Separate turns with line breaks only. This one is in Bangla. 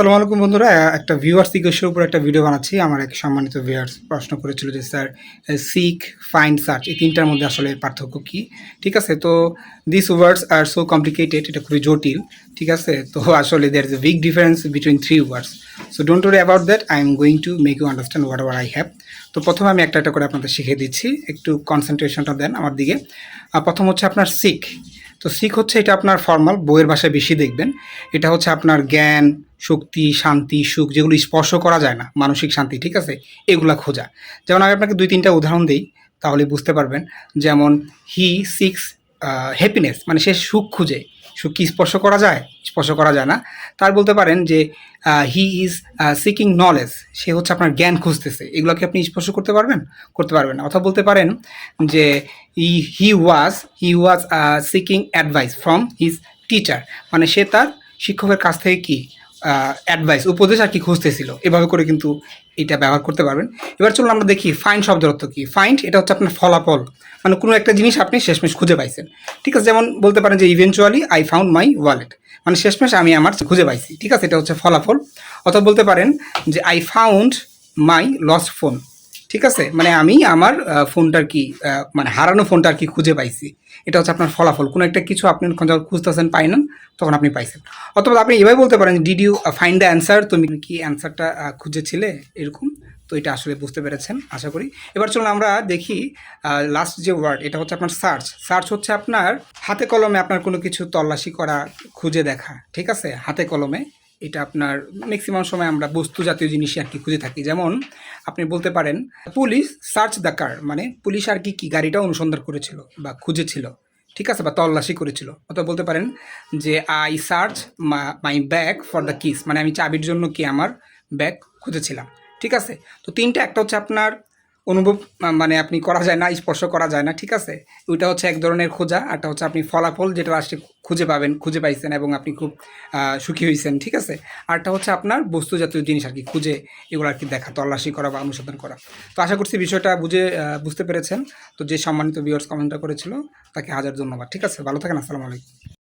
আসসালামু আলাইকুম বন্ধুরা। একটা ভিউয়ার্স জিজ্ঞাসার উপর একটা ভিডিও বানাচ্ছি। আমার এক সম্মানিত ভিউয়ার্স প্রশ্ন করেছিল যে, স্যার সিক ফাইন্ড সার্চ এই তিনটার মধ্যে আসলে পার্থক্য কী? ঠিক আছে? তো this words are so complicated এটা খুবই জটিল। ঠিক আছে? তো আসলে there is a big difference between three words so don't worry about that I am going to make you understand whatever I have তো প্রথমে আমি একটা একটা করে আপনাদের শিখিয়ে দিচ্ছি। একটু কনসেন্ট্রেশনটা দেন আমার দিকে। প্রথম হচ্ছে আপনার সিক তো শিখ হচ্ছে এটা আপনার ফর্মাল বইয়ের ভাষায় বেশি দেখবেন। এটা হচ্ছে আপনার জ্ঞান শক্তি, শান্তি, সুখ যেগুলো স্পর্শ করা যায় না, মানসিক শান্তি, ঠিক আছে? এগুলা খোঁজা। যেমন আমি আপনাকে দুই, তিনটা উদাহরণ দিই, তাহলে বুঝতে পারবেন। যেমন হি সিক্স হ্যাপিনেস মানে সে সুখ খুঁজে। সুখ কি স্পর্শ করা যায়? স্পর্শ করা যায় না। তার বলতে পারেন যে হি ইজ সিকিং নলেজ সে হচ্ছে আপনার জ্ঞান খুঁজতেছে। এগুলোকে আপনি স্পর্শ করতে পারবেন? করতে পারবেন অথবা বলতে পারেন যে he was he was seeking advice from his teacher মানে সে তার শিক্ষকের কাছ থেকে কি? অ্যাডভাইস উপদেশ আর কি খুঁজতেছিল। এভাবে করে কিন্তু এটা ব্যবহার করতে পারবেন। এবার চলুন আমরা দেখি ফাইন্ড শব্দের অর্থ কী। ফাইন্ড এটা হচ্ছে আপনার ফলাফল। মানে কোনো একটা জিনিস আপনি শেষমেশ খুঁজে পাইছেন। ঠিক আছে, যেমন বলতে পারেন যে eventually I found my wallet মানে শেষমেশ আমি আমার খুঁজে পাইছি। ঠিক আছে, এটা হচ্ছে ফলাফল। অথবা বলতে পারেন যে I found my lost phone ঠিক আছে? মানে আমি আমার ফোনটার কি মানে হারানো ফোনটা আর কি খুঁজে পাইছি? এটা হচ্ছে আপনার ফলাফল। কোনো একটা কিছু আপনি যখন খুঁজতেছেন পাইলেন তখন আপনি পাইছেন। অথবা আপনি এভাবে বলতে পারেন did you find the answer তুমি কি অ্যান্সারটা খুঁজেছিলে? এরকম। তো এটা আসলে বুঝতে পেরেছেন, আশা করি। এবার চলুন আমরা দেখি লাস্ট যে ওয়ার্ড এটা হচ্ছে আপনার সার্চ সার্চ হচ্ছে আপনার হাতে কলমে আপনার কোনো কিছু তল্লাশি করা, খুঁজে দেখা, ঠিক আছে? হাতে কলমে। এটা আপনার ম্যাক্সিমাম সময় আমরা বস্তু জাতীয় জিনিসই আর কি খুঁজে থাকি। যেমন আপনি বলতে পারেন, পুলিশ সার্চ দ্য কার মানে পুলিশ আর কি কি গাড়িটা অনুসন্ধান করেছিল বা খুঁজেছিল, ঠিক আছে, বা তল্লাশি করেছিল। অথবা বলতে পারেন যে I search my bag for the keys মানে আমি চাবির জন্য কি আমার ব্যাগ খুঁজেছিলাম, ঠিক আছে? তো তিনটা, একটা হচ্ছে আপনার অনুভব মানে আপনি করা যায় না, স্পর্শ করা যায় না, ঠিক আছে? ওইটা হচ্ছে এক ধরনের খোঁজা একটা হচ্ছে আপনি ফলাফল যেটা আসলে খুঁজে পাবেন, খুঁজে পাইছেন এবং আপনি খুব সুখী হয়েছেন ঠিক আছে? আরটা হচ্ছে আপনার বস্তু জাতীয় জিনিস আর কি, খুঁজে এগুলো আর কি দেখা, তল্লাশি করা বা অনুসন্ধান করা। তো আশা করছি বিষয়টা বুঝে বুঝতে পেরেছেন। তো যে সম্মানিত ভিউয়ার্স কমেন্টটা করেছিল, তাকে হাজার ধন্যবাদ, ঠিক আছে? ভালো থাকেন, আসসালামু আলাইকুম।